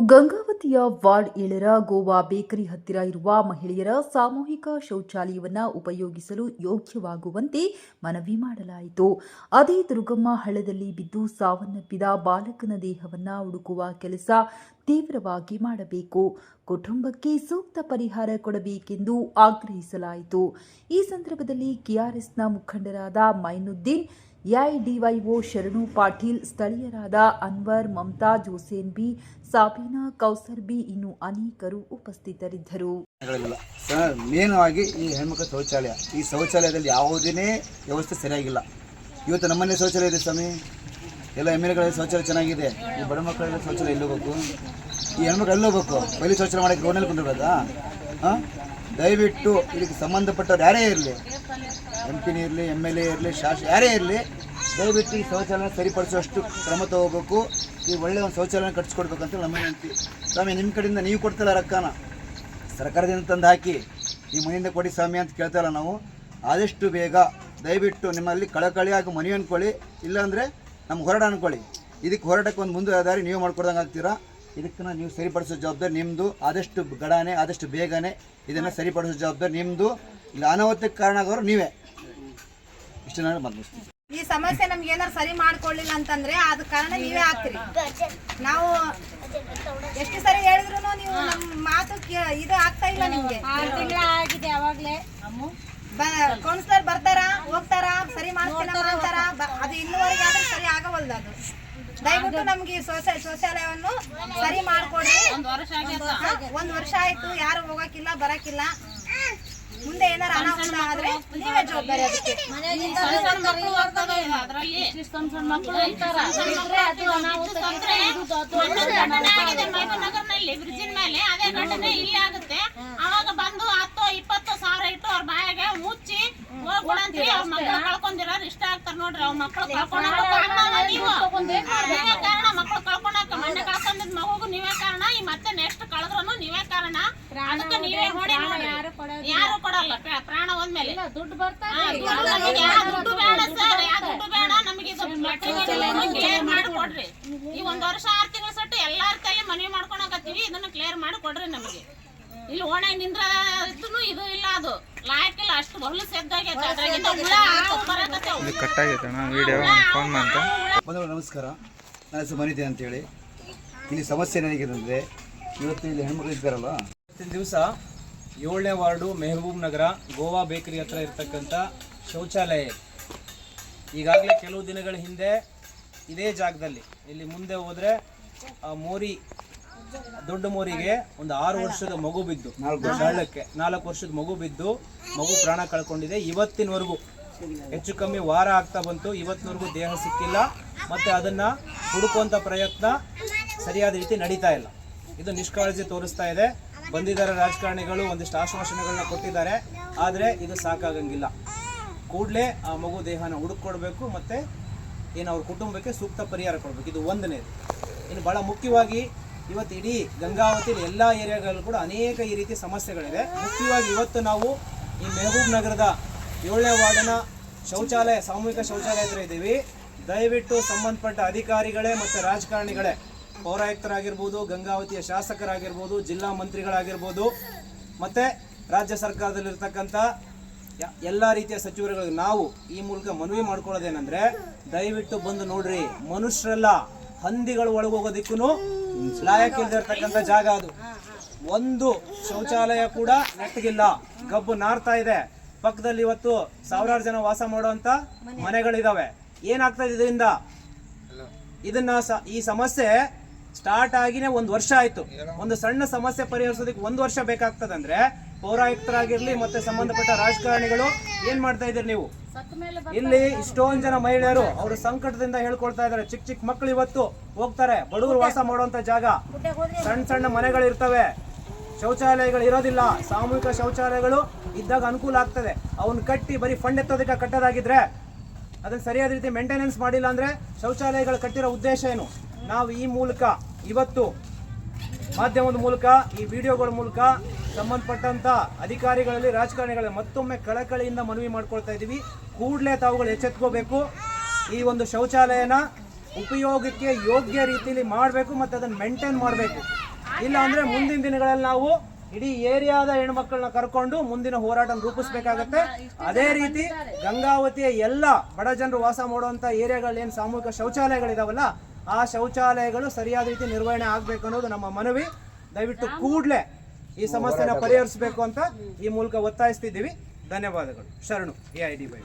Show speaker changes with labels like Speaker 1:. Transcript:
Speaker 1: ಪ್ರೀತಿಯ ವಾರ್ಡ್ ಏಳರ ಗೋವಾ ಬೇಕರಿ ಹತ್ತಿರ ಇರುವ ಮಹಿಳೆಯರ ಸಾಮೂಹಿಕ ಶೌಚಾಲಯವನ್ನು ಉಪಯೋಗಿಸಲು ಯೋಗ್ಯವಾಗುವಂತೆ ಮನವಿ ಮಾಡಲಾಯಿತು. ಅದೇ ದುರ್ಗಮ್ಮ ಹಳ್ಳದಲ್ಲಿ ಬಿದ್ದು ಸಾವನ್ನಪ್ಪಿದ ಬಾಲಕನ ದೇಹವನ್ನು ಹುಡುಕುವ ಕೆಲಸ ತೀವ್ರವಾಗಿ ಮಾಡಬೇಕು. ಕುಟುಂಬಕ್ಕೆ ಸೂಕ್ತ ಪರಿಹಾರ ಕೊಡಬೇಕೆಂದು ಆಗ್ರಹಿಸಲಾಯಿತು. ಈ ಸಂದರ್ಭದಲ್ಲಿ ಕೆಆರ್ಎಸ್ನ ಮುಖಂಡರಾದ ಮೈನುದ್ದೀನ್, ಎಐಡಿವೈಒ ಶರಣು ಪಾಟೀಲ್, ಸ್ಥಳೀಯರಾದ ಅನ್ವರ್, ಮಮತಾಜ್ ಹುಸೇನ್ ಬಿ, ಸಾಬೀನಾ ಕೌಸರ್ ಬಿ ಇನ್ನು ಅನೇಕರು ಉಪಸ್ಥಿತರಿದ್ದರು.
Speaker 2: ಸರ್ ಮೇನವಾಗಿ ಈ ಹೆಣ್ಮಕ್ಳ ಶೌಚಾಲಯ. ಈ ಶೌಚಾಲಯದಲ್ಲಿ ಯಾವುದೇ ವ್ಯವಸ್ಥೆ ಸರಿಯಾಗಿಲ್ಲ. ಇವತ್ತು ನಮ್ಮನೆ ಶೌಚಾಲಯ ಇದೆ ಸ್ವಾಮಿ. ಎಲ್ಲ ಎಂ ಎಲ್ ಶೌಚಾಲಯ ಚೆನ್ನಾಗಿದೆ. ಈ ಬಡ ಮಕ್ಕಳೆಲ್ಲ ಶೌಚಾಲಯ ಎಲ್ಲಿ ಹೋಗ್ಬೇಕು? ಈ ಹೆಣ್ಮಕ್ಳು ಎಲ್ಲಿ ಹೋಗ್ಬೇಕು? ಬಯಲು ಶೌಚಾಲಯ ಮಾಡೋಕ್ಕೆ ರೋಡ್ನಲ್ಲಿ ಕುಂದಿರ್ಬೇಕಾ? ದಯವಿಟ್ಟು ಇದಕ್ಕೆ ಸಂಬಂಧಪಟ್ಟವ್ರು ಯಾರೇ ಇರಲಿ ಎಂ ಪಿನೇ ಇರಲಿ ಎಂ ಎಲ್ ಎ ಇರಲಿ, ಶಾಸ, ಯಾರೇ ಇರಲಿ, ದಯವಿಟ್ಟು ಈ ಶೌಚಾಲಯ ಸರಿಪಡಿಸುವಷ್ಟು ಕ್ರಮ ತಗೋಬೇಕು. ಈ ಒಳ್ಳೆಯ ಒಂದು ಶೌಚಾಲಯ ಕಟ್ಸ್ಕೊಡ್ಬೇಕಂತ ನಮ್ಮ ವಿನಂತಿ ಸ್ವಾಮಿ, ನಿಮ್ಮ ಕಡೆಯಿಂದ ನೀವು ಕೊಡ್ತಿಲ್ಲ ರೊಕ್ಕನ? ಸರ್ಕಾರದಿಂದ ತಂದು ಹಾಕಿ, ಈ ಮನೆಯಿಂದ ಕೊಡಿ ಸ್ವಾಮಿ ಅಂತ ಕೇಳ್ತಾರಲ್ಲ ನಾವು. ಆದಷ್ಟು ಬೇಗ ದಯವಿಟ್ಟು ನಿಮ್ಮಲ್ಲಿ ಕಳಕಳಿ ಹಾಗೂ ಮನವಿ ಅಂದ್ಕೊಳ್ಳಿ ಇಲ್ಲಾಂದರೆ ನಮ್ಗೆ ಹೊರಡ ಅಂದ್ಕೊಳ್ಳಿ ಇದಕ್ಕೆ ಹೋರಾಟಕ್ಕೆ ಒಂದು ಮುಂದೆ ದಾರಿ ನೀವು ಮಾಡ್ಕೊಡ್ದಂಗೆ ಆಗ್ತೀರಾ? ಇದಕ್ಕೆ ನೀವು ಸರಿಪಡಿಸೋ ಜವಾಬ್ದಾರಿ ನಿಮ್ಮದು ಆದಷ್ಟು ಗಡಾನೆ ಆದಷ್ಟು ಬೇಗನೆ ಇದನ್ನು ಸರಿಪಡಿಸೋ ಜವಾಬ್ದಾರಿ ನಿಮ್ಮದು ಇಲ್ಲ ಅನಾಹುತಕ್ಕೆ ಕಾರಣ ಆಗೋರು ನೀವೇ. ಇಷ್ಟು ನಾನು ಬಂದು
Speaker 3: ಈ ಸಮಸ್ಯೆ ನಮ್ಗೆ ಏನಾರು ಸರಿ ಮಾಡ್ಕೊಳ್ಳಿಲ್ಲ ಅಂತಂದ್ರೆ ಅದ ಕಾರಣ ನೀವೇ ಆಗ್ತೀರಿ. ನಾವು ಎಷ್ಟು ಸರಿ ಹೇಳಿದ್ರು ನೀವು ನಮ್ಮ ಮಾತು ಇದು ಆಗ್ತಾ ಇಲ್ಲ ನಿಮ್ಗೆ.
Speaker 4: ಆಗಿದೆ ಅವಾಗ್ಲೇ.
Speaker 3: ಕೌನ್ಸಿಲರ್ ಬರ್ತಾರ ಹೋಗ್ತಾರ ಸರಿ ಮಾಡ್ತಾರ ಅದು ಇನ್ನೂವರೆಗೆ ಆದ್ರೆ ಸರಿ ಆಗವಲ್ದು ಅದು. ದಯವಿಟ್ಟು ನಮ್ಗೆ ಈ ಶೌಚ ಶೌಚಾಲಯವನ್ನು ಸರಿ ಮಾಡ್ಕೊಡಿ. ಒಂದ್ ವರ್ಷ ಆಯ್ತು ಯಾರು ಹೋಗಕ್ಕಿಲ್ಲ ಬರಕ್ಕಿಲ್ಲ. ಮುಂದೆ ಏನಾರ ಅನಾಹುತ ಆದ್ರೆ ನೀವೇ ಜವಾಬ್ದಾರಿ ಅದಕ್ಕೆ.
Speaker 4: ನಗರ್ನಲ್ಲಿ ಬ್ರಿಡ್ಜಿನ ಮೇಲೆ. ಅದೇ ಘಟನೆ ಇಲ್ಲಿ ಆಗುತ್ತೆ. ಅವಾಗ ಬಂದು ಹತ್ತು ಇಪ್ಪತ್ತು ಸಾವಿರ ಇಟ್ಟು ಅವ್ರ ಬಾಯಾಗ ಮುಚ್ಚಿ ಹೋಗ್ಬಿಡಂತೀವಿ ಅವ್ರ ಮಕ್ಕಳು ಕಳ್ಕೊಂಡಿರೋರು. ಇಷ್ಟ ಆಗ್ತಾರ ನೋಡ್ರಿ ಅವ್ರ ಮಕ್ಕಳು ಕಾರಣ ನೀವು. ನೀವೇ ಕಾರಣ ಮಕ್ಕಳು ಕಳ್ಕೊಳಕ ಮೊನ್ನೆ ಕಳ್ಕೊಂಡಿದ್ ಮಗುಗೂ ನೀವೇ ಕಾರಣ ಈ ಮತ್ತೆ ನೆಕ್ಸ್ಟ್ ಕಳೆದ್ರೂ ನೀವೇ ಕಾರಣ. ಅದಕ್ಕೆ ನೀವೇ ನೋಡಿ ಯಾರು ಕೊಡಲ್ಲ ಪ್ರ- ಪ್ರಾಣ ಹೋದ್ಮೇಲೆ.
Speaker 5: ದುಡ್ಡು ಬರ್ತಾ
Speaker 4: ದುಡ್ಡು ಬೇಡ ಸರ್. ಯಾವ ದುಡ್ಡು ಬೇಡ ನಮಗೆ ಇದು ಕ್ಲಿಯರ್ ಮಾಡಿ ಕೊಡ್ರಿ. ಈ ಒಂದ್ ವರ್ಷ ಆರ್ ತಿಂಗಳ ಸಟ್ಟು ಎಲ್ಲಾರ ಕೈಲಿ ಮನವಿ ಮಾಡ್ಕೊಳಕತ್ತೀವಿ. ಇದನ್ನ ಕ್ಲಿಯರ್ ಮಾಡಿ ಕೊಡ್ರಿ ನಮಗೆ. ಇಲ್ಲಿ ಓಣೆ ನಿಂದ್ರ ಇದು ಇಲ್ಲ ಅದು. ಲಾಯಕ್ಕಿಲ್ಲ ಅಷ್ಟು ಹೊಲಸು ಎದ್ದಾಗೈತೆ ಅದ್ರಾಗಿಂದ ಹುಳ ಹಾವು ಬರಕತ್ತೇವು
Speaker 6: ಕಟ್ಟಾಗೈತಣ್ಣ ವಿಡಿಯೋ ಫೋನ್ ಅಂತ
Speaker 2: ಬಂದವರು ನಮಸ್ಕಾರ. ನನ್ನ ಹೆಸರು ಮನಿತೆ ಅಂತೇಳಿ. ಇಲ್ಲಿ ಸಮಸ್ಯೆ ಏನಾಗಿದೆ ಇವತ್ತು ಇಲ್ಲಿ ಹೆಣ್ಮಕ್ಳು ಇದ್ದಾರಲ್ಲ
Speaker 7: ಇವತ್ತಿನ ದಿವಸ ಏಳನೇ ವಾರ್ಡು ಮೆಹಬೂಬ್ ನಗರ ಗೋವಾ ಬೇಕರಿ ಹತ್ರ ಇರ್ತಕ್ಕಂಥ ಶೌಚಾಲಯ. ಇದೆ. ಈಗಾಗಲೇ ಕೆಲವು ದಿನಗಳ ಹಿಂದೆ ಇದೇ ಜಾಗದಲ್ಲಿ. ಇಲ್ಲಿ ಮುಂದೆ ಹೋದರೆ ಮೋರಿ ದೊಡ್ಡ ಮೋರಿಗೆ ಒಂದು ಆರು ವರ್ಷದ ಮಗು ಬಿದ್ದು ವರ್ಷಕ್ಕೆ ನಾಲ್ಕು ವರ್ಷದ ಮಗು ಬಿದ್ದು ಮಗು ಪ್ರಾಣ ಕಳ್ಕೊಂಡಿದೆ. ಇವತ್ತಿನವರೆಗೂ ಹೆಚ್ಚು ಕಮ್ಮಿ ವಾರ ಆಗ್ತಾ ಬಂತು. ಇವತ್ತಿನವರೆಗೂ ದೇಹ ಸಿಕ್ಕಿಲ್ಲ. ಮತ್ತು ಅದನ್ನು ಹುಡುಕುವಂಥ ಪ್ರಯತ್ನ ಸರಿಯಾದ ರೀತಿ ನಡೀತಾ ಇಲ್ಲ. ಇದು ನಿಷ್ಕಾಳಜಿ ತೋರಿಸ್ತಾ ಇದೆ. ಬಂದಿದ್ದಾರೆ ರಾಜಕಾರಣಿಗಳು, ಒಂದಿಷ್ಟು ಆಶ್ವಾಸನೆಗಳನ್ನ ಕೊಟ್ಟಿದ್ದಾರೆ. ಆದರೆ ಇದು ಸಾಕಾಗಂಗಿಲ್ಲ. ಕೂಡಲೇ ಆ ಮಗು ದೇಹನ ಹುಡುಕೊಡ್ಬೇಕು ಮತ್ತು ಏನು ಅವ್ರ ಕುಟುಂಬಕ್ಕೆ ಸೂಕ್ತ ಪರಿಹಾರ ಕೊಡಬೇಕು. ಇದು ಒಂದನೇದು. ಇನ್ನು ಭಾಳ ಮುಖ್ಯವಾಗಿ ಇವತ್ತು ಇಡೀ ಗಂಗಾವತಿ, ಎಲ್ಲ ಏರಿಯಾಗಳಲ್ಲೂ ಕೂಡ ಅನೇಕ ಈ ರೀತಿ ಸಮಸ್ಯೆಗಳಿದೆ ಮುಖ್ಯವಾಗಿ ಇವತ್ತು ನಾವು ಈ ಮೆಹಬೂಬ್ ನಗರದ ಏಳನೇ ವಾರ್ಡನ ಶೌಚಾಲಯ, ಸಾಮೂಹಿಕ ಶೌಚಾಲಯ ಹತ್ರ ಇದ್ದೀವಿ. ದಯವಿಟ್ಟು ಸಂಬಂಧಪಟ್ಟ ಅಧಿಕಾರಿಗಳೇ ಮತ್ತು ರಾಜಕಾರಣಿಗಳೇ, ಪೌರಾಯುಕ್ತರಾಗಿರ್ಬೋದು, ಗಂಗಾವತಿಯ ಶಾಸಕರಾಗಿರ್ಬೋದು, ಜಿಲ್ಲಾ ಮಂತ್ರಿಗಳಾಗಿರ್ಬೋದು, ಮತ್ತು ರಾಜ್ಯ ಸರ್ಕಾರದಲ್ಲಿರ್ತಕ್ಕಂಥ ಎಲ್ಲ ರೀತಿಯ ಸಚಿವರುಗಳಿಗೆ ನಾವು ಈ ಮೂಲಕ ಮನವಿ ಮಾಡ್ಕೊಳ್ಳೋದೇನೆಂದರೆ, ದಯವಿಟ್ಟು ಬಂದು ನೋಡ್ರಿ, ಮನುಷ್ಯರೆಲ್ಲ ಹಂದಿಗಳು ಒಳಗೋಗೋದಿಕ್ಕೂ ಲಾಯಕ್ ಇಲ್ದಿರ್ತಕ್ಕಂಥ ಜಾಗ ಅದು. ಒಂದು ಶೌಚಾಲಯ ಕೂಡ ನೆಟ್ಟಗಿಲ್ಲ, ಗಬ್ಬು ನಾರ್ತಾ ಇದೆ. ಪಕ್ಕದಲ್ಲಿ ಇವತ್ತು ಸಾವಿರಾರು ಜನ ವಾಸ ಮಾಡುವಂತ ಮನೆಗಳಿದಾವೆ. ಏನಾಗ್ತದೆ ಇದೆ ಇದರಿಂದ? ಇದನ್ನ ಸ- ಈ ಸಮಸ್ಯೆ ಸ್ಟಾರ್ಟ್ ಆಗಿನೇ ಒಂದು ವರ್ಷ ಆಯ್ತು. ಒಂದು ಸಣ್ಣ ಸಮಸ್ಯೆ ಪರಿಹರಿಸೋದಕ್ಕೆ ಒಂದು ವರ್ಷ ಬೇಕಾಗ್ತದಂದ್ರೆ ಪೌರಾಯುಕ್ತರಾಗಿರ್ಲಿ ಮತ್ತೆ ಸಂಬಂಧಪಟ್ಟ ರಾಜಕಾರಣಿಗಳು ಏನ್ ಮಾಡ್ತಾ ಇದ್ದೀರಿ ನೀವು? ಇಲ್ಲಿ ಇಷ್ಟೊಂದ್ ಜನ ಮಹಿಳೆಯರು ಅವರು ಸಂಕಟದಿಂದ ಹೇಳ್ಕೊಳ್ತಾ ಇದಾರೆ ಚಿಕ್ಕ ಚಿಕ್ಕ ಮಕ್ಕಳು ಇವತ್ತು ಹೋಗ್ತಾರೆ. ಬಡವರು ವಾಸ ಮಾಡುವಂತ ಜಾಗ. ಸಣ್ಣ ಸಣ್ಣ ಮನೆಗಳು ಇರ್ತವೆ ಶೌಚಾಲಯಗಳು ಇರೋದಿಲ್ಲ ಸಾಮೂಹಿಕ ಶೌಚಾಲಯಗಳು ಇದ್ದಾಗ ಅನುಕೂಲ ಆಗ್ತದೆ. ಅವನ್ನ ಕಟ್ಟಿ ಬರೀ ಫಂಡ್ ಎತ್ತೋದಕ್ಕೆ ಕಟ್ಟೋದಾಗಿದ್ರೆ ಅದನ್ನ ಸರಿಯಾದ ರೀತಿ ಮೇಂಟೆನೆನ್ಸ್ ಮಾಡಿಲ್ಲ ಅಂದ್ರೆ ಶೌಚಾಲಯಗಳು ಕಟ್ಟಿರೋ ಉದ್ದೇಶ ಏನು? ನಾವು ಈ ಮೂಲಕ, ಇವತ್ತು ಮಾಧ್ಯಮದ ಮೂಲಕ, ಈ ವಿಡಿಯೋಗಳ ಮೂಲಕ ಸಂಬಂಧಪಟ್ಟಂತ ಅಧಿಕಾರಿಗಳಲ್ಲಿ, ರಾಜಕಾರಣಿಗಳಲ್ಲಿ ಮತ್ತೊಮ್ಮೆ ಕಳಕಳಿಯಿಂದ ಮನವಿ ಮಾಡ್ಕೊಳ್ತಾ ಇದ್ದೀವಿ. ಕೂಡಲೇ ತಾವುಗಳು ಎಚ್ಚೆತ್ಕೋಬೇಕು. ಈ ಒಂದು ಶೌಚಾಲಯನ ಉಪಯೋಗಕ್ಕೆ ಯೋಗ್ಯ ರೀತಿಯಲ್ಲಿ ಮಾಡಬೇಕು ಮತ್ತು ಅದನ್ನು ಮೇಂಟೈನ್ ಮಾಡಬೇಕು. ಇಲ್ಲ ಅಂದ್ರೆ ಮುಂದಿನ ದಿನಗಳಲ್ಲಿ ನಾವು ಇಡೀ ಏರಿಯಾದ ಹೆಣ್ಮಕ್ಳನ್ನ ಕರ್ಕೊಂಡು ಮುಂದಿನ ಹೋರಾಟ ರೂಪಿಸಬೇಕಾಗತ್ತೆ. ಅದೇ ರೀತಿ ಗಂಗಾವತಿಯ ಎಲ್ಲ ಬಡ ಜನರು ವಾಸ ಮಾಡುವಂತ ಏರಿಯಾಗಳಲ್ಲಿ ಏನು ಸಾಮೂಹಿಕ ಶೌಚಾಲಯಗಳಿದಾವಲ್ಲ ಆ ಶೌಚಾಲಯಗಳು ಸರಿಯಾದ ರೀತಿ ನಿರ್ವಹಣೆ ಆಗ್ಬೇಕು ಅನ್ನೋದು ನಮ್ಮ ಮನವಿ. ದಯವಿಟ್ಟು ಕೂಡ್ಲೆ ಈ ಸಮಸ್ಯೆನ ಪರಿಹರಿಸಬೇಕು ಅಂತ ಈ ಮೂಲಕ ಒತ್ತಾಯಿಸ್ತಿದ್ದೀವಿ. ಧನ್ಯವಾದಗಳು. ಶರಣು ಎ ಐ ಡಿ ಬೈ